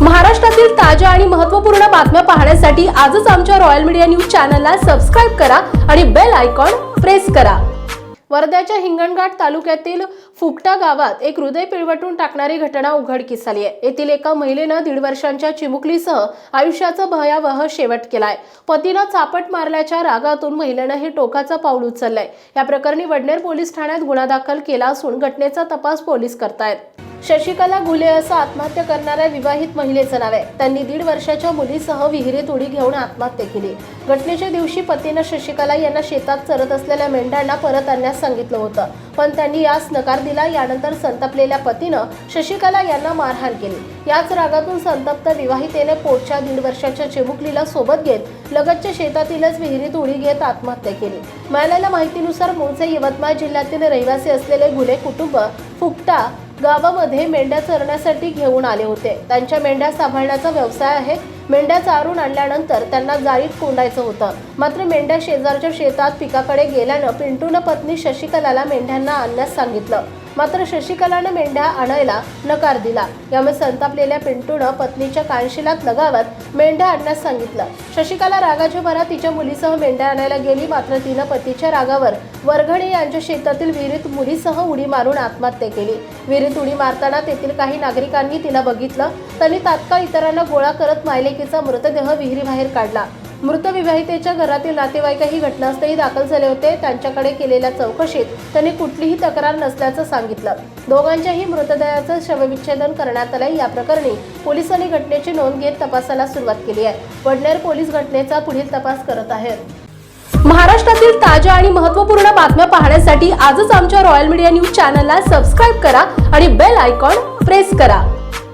महाराष्ट्रातील ताज्या आणि महत्त्वपूर्ण बातम्या पाहण्यासाठी आजच आमच्या रॉयल मीडिया न्यूज चॅनलला सबस्क्राईब करा आणि बेल आयकॉन प्रेस करा. वर्ध्याच्या हिंगणघाट तालुक्यातील फुकटा गावात एक हृदय पिळवटून टाकणारी घटना उघडकीस आली आहे. येथील एका महिलेनं दीड वर्षांच्या चिमुकलीसह आयुष्याचा भयावह शेवट केलाय. पतीनं चापट मारल्याच्या रागातून महिलेनं हे टोकाचं पाऊल उचललंय. या प्रकरणी वडनेर पोलीस ठाण्यात गुन्हा दाखल केला असून घटनेचा तपास पोलीस करतायत. शशिकला घुले असं आत्महत्या करणाऱ्या विवाहित महिलेचं नाव आहे. त्यांनी दीड वर्षाच्या मुलीसह विहिरीत उडी घेऊन आत्महत्या केली. घटनेच्या दिवशी पतीनं शशिकला यांना शेतात चरत असलेल्या मेंढ्यांना परत आणण्यास सांगितलं होतं. पण त्यांनी यास नकार दिला. यानंतर संतपलेल्या पतीनं शशिकला यांना मारहाण केली. याच रागातून संतप्त विवाहितेने पोटच्या दीड वर्षाच्या चिमुकलीला सोबत घेत लगतच्या शेतातीलच विहिरीत उडी घेत आत्महत्या केली. मिळालेल्या माहितीनुसार मूळचे यवतमाळ जिल्ह्यातील रहिवासी असलेले घुले कुटुंब फुकटा गावामध्ये मेंढ्या चरण्यासाठी घेऊन आले होते. त्यांच्या मेंढ्या सांभाळण्याचा व्यवसाय आहे. मेंढ्या चारून आणल्यानंतर त्यांना जाळीत कोंडायचं होतं. मात्र मेंढ्या शेजारच्या शेतात पिकाकडे गेल्यानं पिंटूनं पत्नी शशिकलाला मेंढ्यांना आणण्यास सांगितलं. मात्र शशिकलानं मेंढ्या आणायला नकार दिला. यामुळे संतापलेल्या पिंटूनं पत्नीच्या कानशिलात लगावत मेंढ्या आणण्यास सांगितलं. शशिकला रागाच्या भरात तिच्या मुलीसह मेंढ्या आणायला गेली. मात्र तिनं पतीच्या रागावर वरघणे यांच्या शेतातील विहिरीत मुलीसह उडी मारून आत्महत्या केली. विहिरीत उडी मारताना तेथील काही नागरिकांनी तिला बघितलं. त्यांनी तात्काळ इतरांना गोळा करत मायलेकीचा मृतदेह विहिरीबाहेर काढला. मृत विवाहितेच्या घरातील नातेवाईकही घटनास्थळी दाखल झाले होते. त्यांच्याकडे केलेल्या चौकशीत त्यांनी कुठलीही तक्रार नसल्याचं सांगितलं. दोघांच्याही मृतदेहाचं शवविच्छेदन करण्यात आलं या प्रकरणी पोलिसांनी घटनेची नोंद घेत तपासाला सुरुवात केली आहे. वडनेर पोलीस घटनेचा पुढील तपास करत आहेत. महाराष्ट्रातील ताज्या आणि महत्त्वपूर्ण बातम्या पाहण्यासाठी आजच आमच्या रॉयल मीडिया न्यूज चॅनलला सबस्क्राईब करा आणि बेल आयकॉन प्रेस करा.